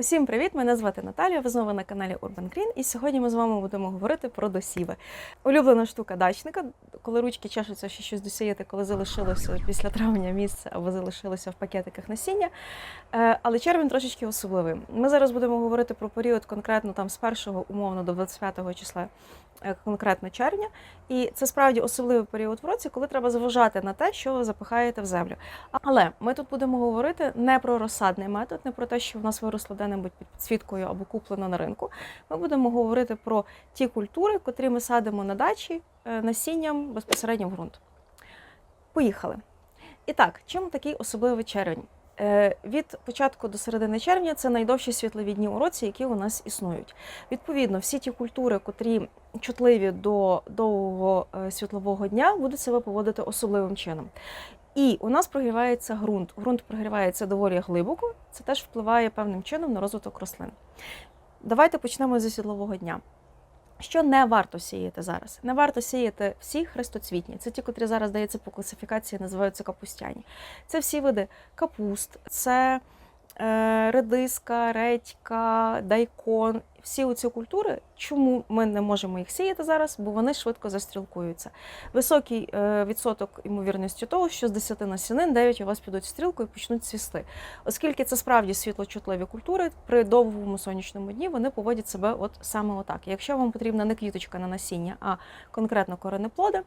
Усім привіт! Мене звати Наталія. Ви знову на каналі Urban Green, і сьогодні ми з вами будемо говорити про досіви. Улюблена штука дачника, коли ручки чешуться, що щось досіяти, коли залишилося після травня місце або залишилося в пакетиках насіння. Е, Але червень трошечки особливий. Ми зараз будемо говорити про період конкретно там з 1 умовно до 25 числа. е, Конкретно червня, і це справді особливий період в році, коли треба зважати на те, що ви запихаєте в землю. Але ми тут будемо говорити не про розсадний метод, не про те, що в нас виросло де-небудь під підсвіткою або куплено на ринку. Ми будемо говорити про ті культури, котрі ми садимо на дачі е, насінням безпосередньо в ґрунт. Поїхали. І так, чим такий особливий червень? Е, Від початку до середини червня це найдовші світловідні у році, які у нас існують. Відповідно, всі ті культури, котрі чутливі до довгого е, світлового дня, будуть себе поводити особливим чином. І у нас прогрівається ґрунт. Ґрунт прогрівається доволі глибоко, це теж впливає певним чином на розвиток рослин. Давайте почнемо зі світлового дня. Що не варто сіяти зараз? Не варто сіяти всі хрестоцвітні. Це ті, котрі зараз здається по класифікації, називаються капустяні. Це всі види капуст, це редиска, редька, дайкон. Всі оці культури, чому ми не можемо їх сіяти зараз? Бо вони швидко застрілкуються. Високий е, відсоток ймовірності того, що з 10 насінин 9 у вас підуть в стрілку і почнуть цвісти. Оскільки це справді світлочутливі культури, при довгому сонячному дні вони поводять себе от саме отак. Якщо вам потрібна не квіточка на насіння, а конкретно коренеплоди,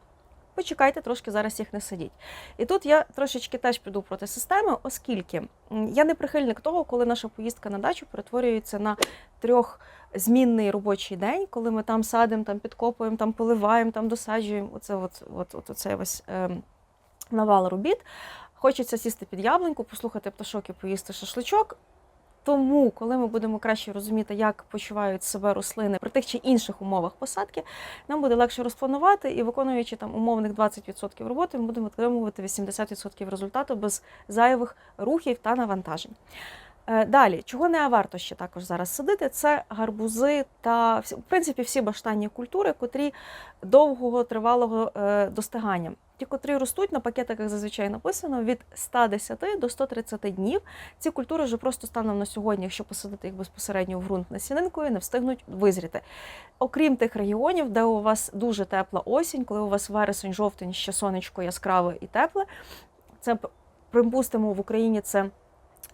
почекайте, трошки зараз їх не садіть. І тут я трошечки теж піду проти системи, оскільки я не прихильник того, коли наша поїздка на дачу перетворюється на трьохзмінний робочий день, коли ми там садимо, там підкопуємо, там поливаємо, там досаджуємо. Оце от, от, от, оцей ось ем, навал робіт. Хочеться сісти під яблуньку, послухати пташок і поїсти шашличок. Тому, коли ми будемо краще розуміти, як почувають себе рослини при тих чи інших умовах посадки, нам буде легше розпланувати і виконуючи там умовних 20% роботи, ми будемо отримувати 80% результату без зайвих рухів та навантажень. Е, Далі, чого не варто ще також зараз садити, це гарбузи та в принципі всі баштанні культури, котрі довгого тривалого е, достигання. Ті, котрі ростуть на пакетиках, зазвичай написано від 110 до 130 днів. Ці культури вже просто станом на сьогодні, якщо посадити їх безпосередньо в ґрунт насінинкою, не встигнуть визріти. Окрім тих регіонів, де у вас дуже тепла осінь, коли у вас вересень, жовтень, ще сонечко яскраве і тепле. Це припустимо в Україні це.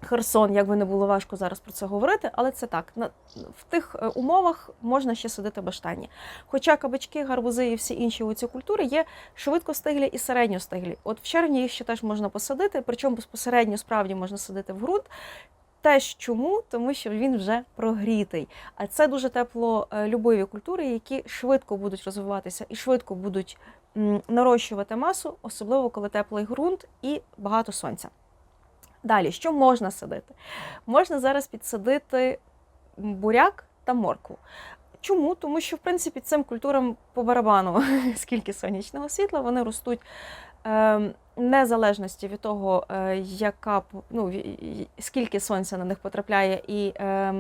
Херсон, як би не було важко зараз про це говорити, але це так. На в тих е, умовах можна ще садити баштанні. Хоча кабачки, гарбузи і всі інші оці культури є швидкостиглі і середньостиглі. От в червні їх ще теж можна посадити, причому безпосередньо справді можна садити в ґрунт. Теж чому? Тому що він вже прогрітий. А це дуже теплолюбиві культури, які швидко будуть розвиватися і швидко будуть нарощувати масу, особливо коли теплий ґрунт і багато сонця. Далі, що можна садити? Можна зараз підсадити буряк та моркву. Чому? Тому що, в принципі, цим культурам по барабану, скільки сонячного світла, вони ростуть е, незалежності від того, е, яка ну, скільки сонця на них потрапляє, і е,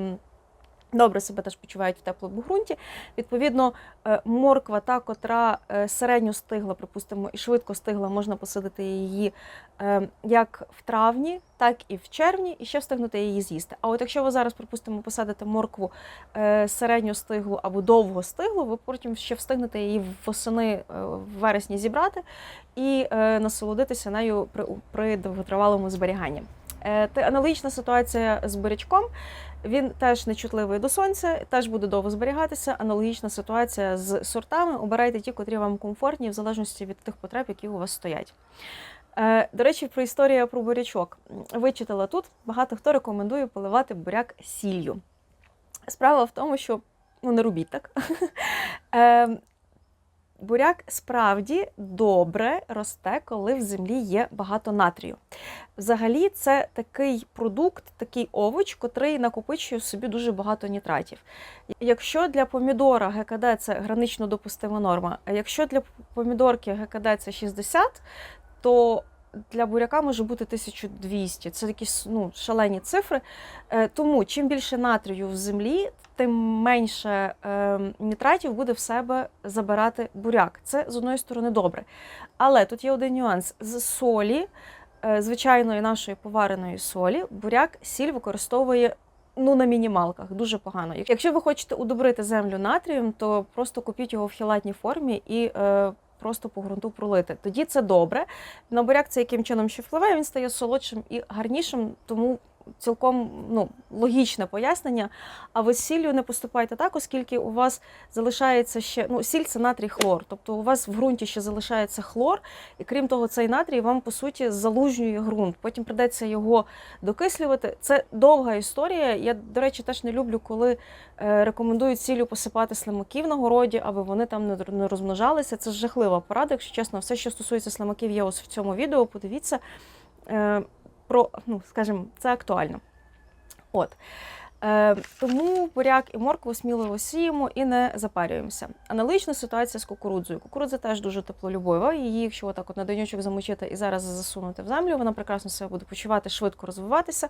добре себе теж почувають в теплому ґрунті. Відповідно, е, морква, та котра е, середньо стигла, припустимо, і швидко стигла, можна посадити її е, як в травні, так і в червні, і ще встигнути її з'їсти. А от якщо ви зараз, припустимо, посадите моркву середньо стиглу або довго стиглу, ви потім ще встигнете її восени в вересні зібрати і насолодитися нею при довготривалому зберіганні. Е, аналогічна ситуація з бурячком. Він теж нечутливий до сонця, теж буде довго зберігатися. Аналогічна ситуація з сортами. Обирайте ті, котрі вам комфортні, в залежності від тих потреб, які у вас стоять. Е, До речі, про історію про бурячок. Вичитала тут. Багато хто рекомендує поливати буряк сіллю. Справа в тому, що ну не робіть так. Буряк справді добре росте, коли в землі є багато натрію. Взагалі, це такий продукт, такий овоч, котрий накопичує собі дуже багато нітратів. Якщо для помідора ГКД це гранично допустима норма, а якщо для помідорки ГКД це 60, то для буряка може бути 1200. Це якісь ну, шалені цифри. Е, Тому чим більше натрію в землі, тим менше е, нітратів буде в себе забирати буряк. Це з одної сторони добре. Але тут є один нюанс: з солі, е, звичайної нашої повареної солі, буряк сіль використовує ну на мінімалках, дуже погано. Якщо ви хочете удобрити землю натрієм, то просто купіть його в хілатній формі і е, просто по ґрунту пролити. Тоді це добре. На буряк це яким чином ще впливає, він стає солодшим і гарнішим, тому цілком ну, логічне пояснення. А ви з сіллю не поступайте так, оскільки у вас залишається ще ну, сіль це натрій хлор. Тобто у вас в ґрунті ще залишається хлор, і крім того, цей натрій вам по суті залужнює ґрунт. Потім придеться його докислювати. Це довга історія. Я, до речі, теж не люблю, коли е, рекомендують сіллю посипати слимаків на городі, аби вони там не, розмножалися. Це жахлива порада. Якщо чесно, все, що стосується слимаків, є ось в цьому відео. Подивіться. Про, ну, скажімо, це актуально. От. Е, тому буряк і моркву сміливо сіємо і не запарюємося. Аналогічна ситуація з кукурудзою. Кукурудза теж дуже теплолюбова. Її, якщо отак от на доньочок замочити і зараз засунути в землю, вона прекрасно себе буде почувати, швидко розвиватися,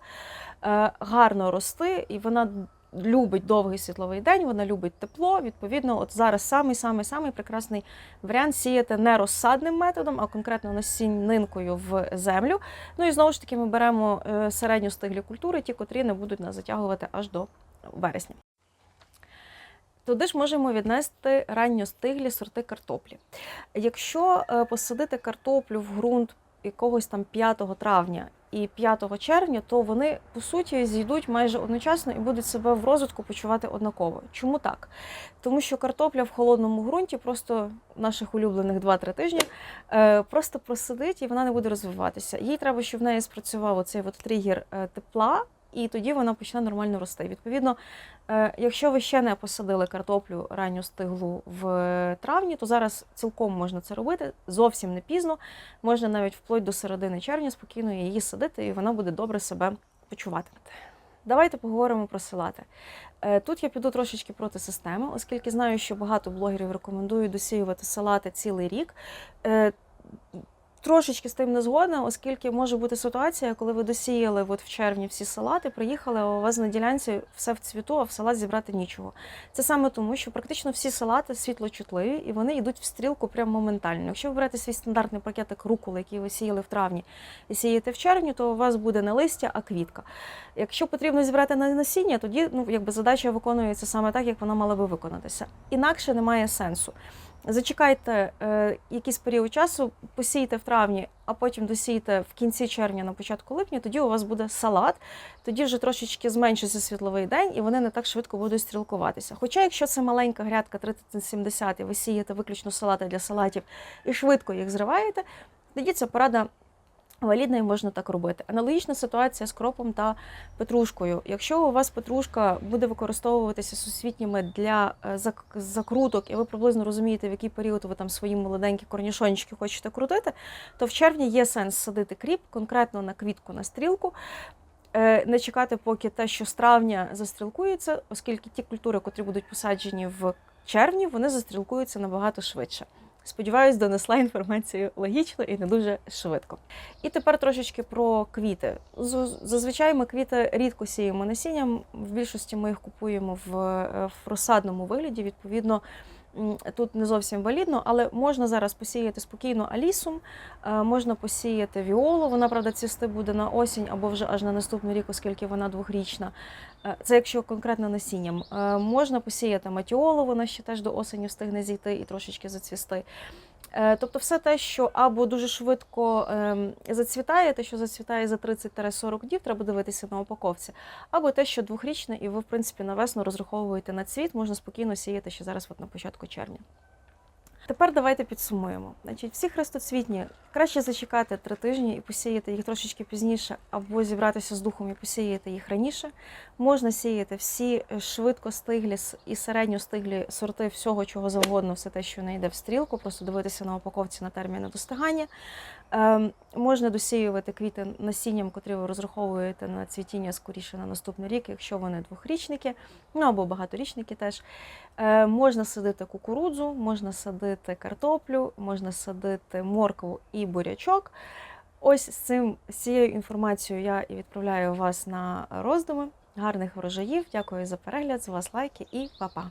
е, гарно рости, і вона любить довгий світловий день, вона любить тепло. Відповідно, от зараз самий самий самий прекрасний варіант сіяти не розсадним методом, а конкретно насіннинкою в землю. Ну і знову ж таки, ми беремо е, середньо стиглі культури, ті, котрі не будуть нас затягувати аж до вересня. Туди ж можемо віднести ранньостиглі сорти картоплі. Якщо е, посадити картоплю в ґрунт якогось там 5 травня і 5 червня, то вони по суті зійдуть майже одночасно і будуть себе в розвитку почувати однаково. Чому так? Тому що картопля в холодному ґрунті, просто наших улюблених 2-3 тижні, е, просто просидить і вона не буде розвиватися. Їй треба, щоб в неї спрацював оцей от тригер е, тепла. І тоді вона почне нормально рости. Відповідно, е, якщо ви ще не посадили картоплю ранню стиглу в травні, то зараз цілком можна це робити. Зовсім не пізно. Можна навіть вплоть до середини червня спокійно її садити, і вона буде добре себе почувати. Давайте поговоримо про салати. Е, Тут я піду трошечки проти системи, оскільки знаю, що багато блогерів рекомендують досіювати салати цілий рік. Трошечки з тим не згодна, оскільки може бути ситуація, коли ви досіяли от в червні всі салати, приїхали, а у вас на ділянці все в цвіту, а в салат зібрати нічого. Це саме тому, що практично всі салати світлочутливі і вони йдуть в стрілку прямо моментально. Якщо ви берете свій стандартний пакетик руколи, який ви сіяли в травні, і сієте в червні, то у вас буде не листя, а квітка. Якщо потрібно зібрати на насіння, тоді ну, якби задача виконується саме так, як вона мала би виконатися. Інакше немає сенсу. Зачекайте е, якийсь період часу, посійте в травні, а потім досійте в кінці червня, на початку липня, тоді у вас буде салат, тоді вже трошечки зменшиться світловий день, і вони не так швидко будуть стрілкуватися. Хоча, якщо це маленька грядка 30-70, і ви сієте виключно салати для салатів і швидко їх зриваєте, тоді ця порада Валідна і можна так робити. Аналогічна ситуація з кропом та петрушкою. Якщо у вас петрушка буде використовуватися сусвітніми для е, закруток, і ви приблизно розумієте, в який період ви там свої молоденькі корнішончики хочете крутити, то в червні є сенс садити кріп конкретно на квітку на стрілку. Е, Не чекати, поки те, що з травня застрілкується, оскільки ті культури, котрі будуть посаджені в червні, вони застрілкуються набагато швидше. Сподіваюсь, донесла інформацію логічно і не дуже швидко. І тепер трошечки про квіти. Зазвичай ми квіти рідко сіємо насінням. В більшості ми їх купуємо в, е, розсадному вигляді. Відповідно, тут не зовсім валідно, але можна зараз посіяти спокійно алісум, е, можна посіяти віолу. Вона, правда, цісти буде на осінь або вже аж на наступний рік, оскільки вона двохрічна. Е, Це якщо конкретно насінням. Е, Можна посіяти матіолу, вона ще теж до осені встигне зійти і трошечки зацвісти. Е, Тобто все те, що або дуже швидко ем, зацвітає, те, що зацвітає за 30-40 днів, треба дивитися на упаковці, або те, що двохрічне, і ви, в принципі, на весну розраховуєте на цвіт, можна спокійно сіяти ще зараз, от на початку червня. Тепер давайте підсумуємо. Значить, всі хрестоцвітні краще зачекати три тижні і посіяти їх трошечки пізніше, або зібратися з духом і посіяти їх раніше. Можна сіяти всі е, швидкостиглі с- і середньостиглі сорти всього, чого завгодно, все те, що не йде в стрілку, просто дивитися на упаковці на терміни достигання. Ем, можна досіювати квіти насінням, котрі ви розраховуєте на цвітіння скоріше на наступний рік, якщо вони двохрічники, ну або багаторічники теж. Е, можна садити кукурудзу, можна садити картоплю, можна садити моркву і бурячок. Ось з цим з цією інформацією я і відправляю вас на роздуми. Гарних врожаїв. Дякую за перегляд. З вас лайки і па-па!